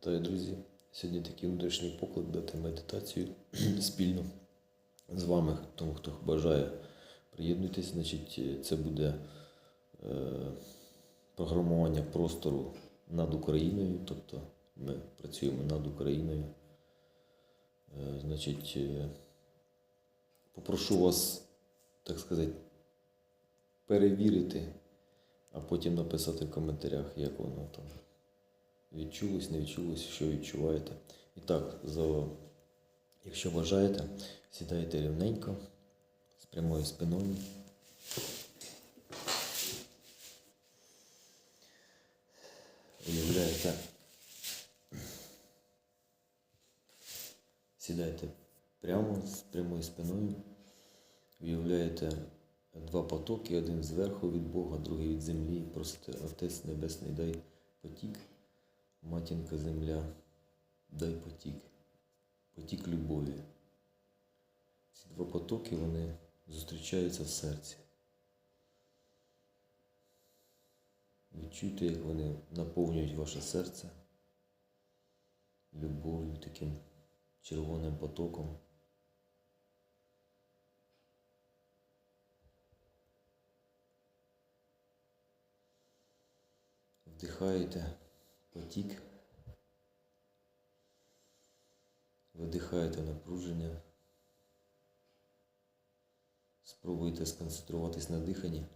Вітаю, друзі! Сьогодні такий внутрішній поклик дати медитацію спільно з вами, тому хто бажає приєднуйтесь, значить це буде е, програмування простору над Україною, тобто ми працюємо над Україною. Е, значить, е, попрошу вас, так сказати, перевірити, а потім написати в коментарях, як воно там відчулось, не відчулось, що відчуваєте. І так, за, якщо бажаєте, сідайте рівненько, з прямою спиною. Уявляєте, сідайте прямо з прямою спиною, уявляєте два потоки, один зверху від Бога, другий від землі. Просите Отець Небесний, дай потік. Матінка земля, дай потік, потік любові. Ці два потоки вони зустрічаються в серці. Відчуйте, як вони наповнюють ваше серце любов'ю, таким червоним потоком. Вдихаєте потік. Видихаєте напруження. Спробуйте сконцентруватись на диханні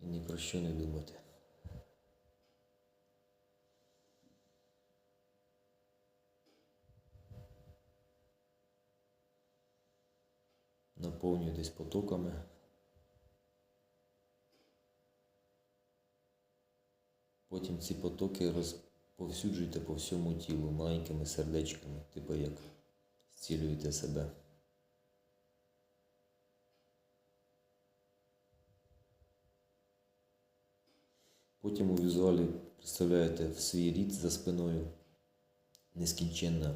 і ні про що не думати. Наповнюйтесь потоками. Потім ці потоки розповсюджуйте по всьому тілу маленькими сердечками, типу як зцілюєте себе. Потім у візуалі представляєте свій рід за спиною нескінченна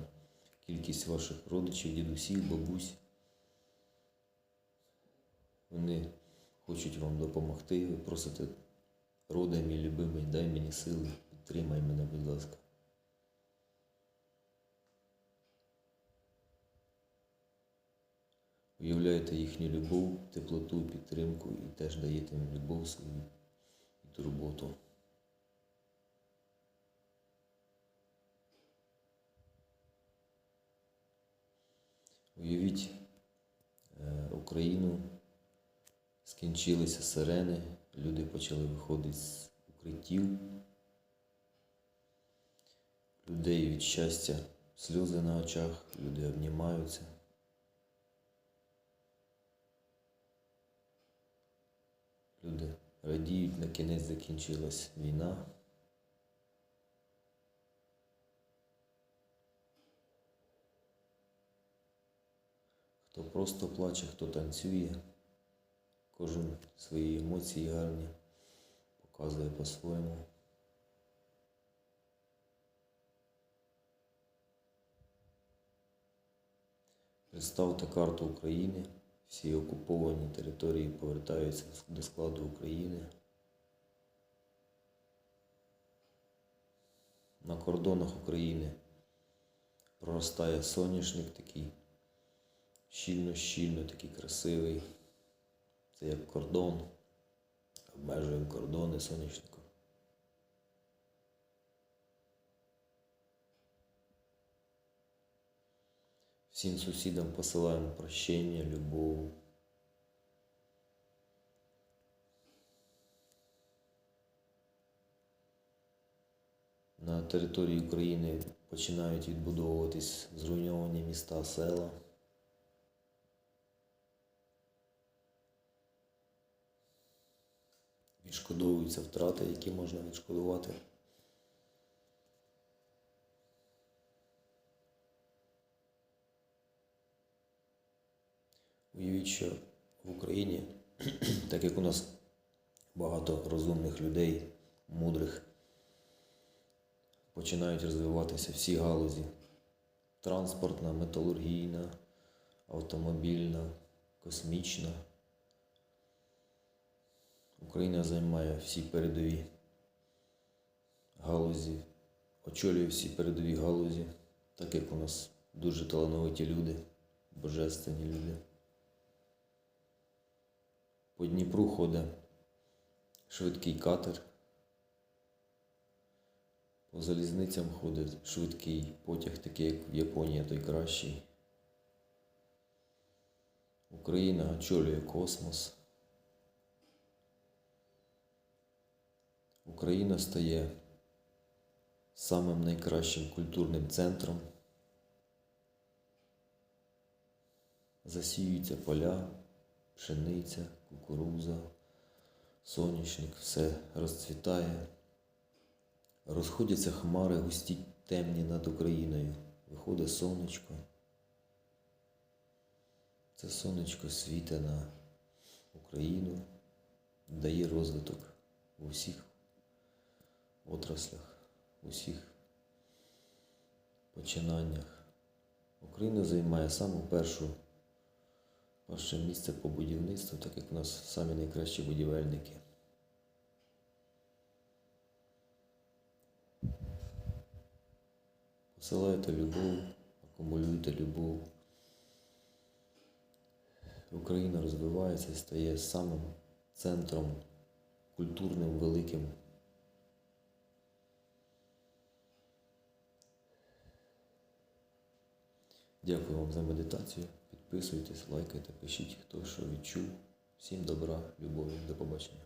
кількість ваших родичів, дідусів, бабусь. Вони хочуть вам допомогти, ви просите Роде мій любимий, дай мені сили, підтримай мене, будь ласка. Уявляєте їхню любов, теплоту, підтримку і теж даєте їм любов свою і турботу. Уявіть е, Україну, скінчилися сирени, люди почали виходити з укриттів. Людей від щастя сльози на очах, люди обнімаються. Люди радіють, на кінець закінчилась війна. Хто просто плаче, хто танцює. Кожен свої емоції гарні показує по-своєму. Представте карту України. Всі окуповані території повертаються до складу України. На кордонах України проростає соняшник такий щільно-щільно, такий красивий. Це як кордон. Обмежуємо кордони соняшником. Всім сусідам посилаємо прощення, любов. На території України починають відбудовуватись зруйновані міста, села. Відшкодовуються втрати, які можна відшкодувати. Уявіть, що в Україні, так як у нас багато розумних людей, мудрих, починають розвиватися всі галузі транспортна, металургійна, автомобільна, космічна. Україна займає всі передові галузі очолює всі передові галузі, так як у нас дуже талановиті люди, божественні люди. По Дніпру ходить швидкий катер. По залізницям ходить швидкий потяг, такий як в Японії, той кращий. Україна очолює космос. Україна стає самим найкращим культурним центром. Засіюються поля, пшениця, кукуруза, соняшник, все розцвітає. Розходяться хмари густі темні над Україною. Виходить сонечко. Це сонечко світе на Україну, дає розвиток у всіх отраслях, у всіх починаннях. Україна займає саму першу перше місце по будівництву, так як у нас самі найкращі будівельники. Посилайте любов, акумулюйте любов. Україна розвивається і стає самим центром культурним великим. Дякую вам за медитацію. Підписуйтесь, лайкайте, пишіть, хто що відчув. Всім добра, любові, до побачення.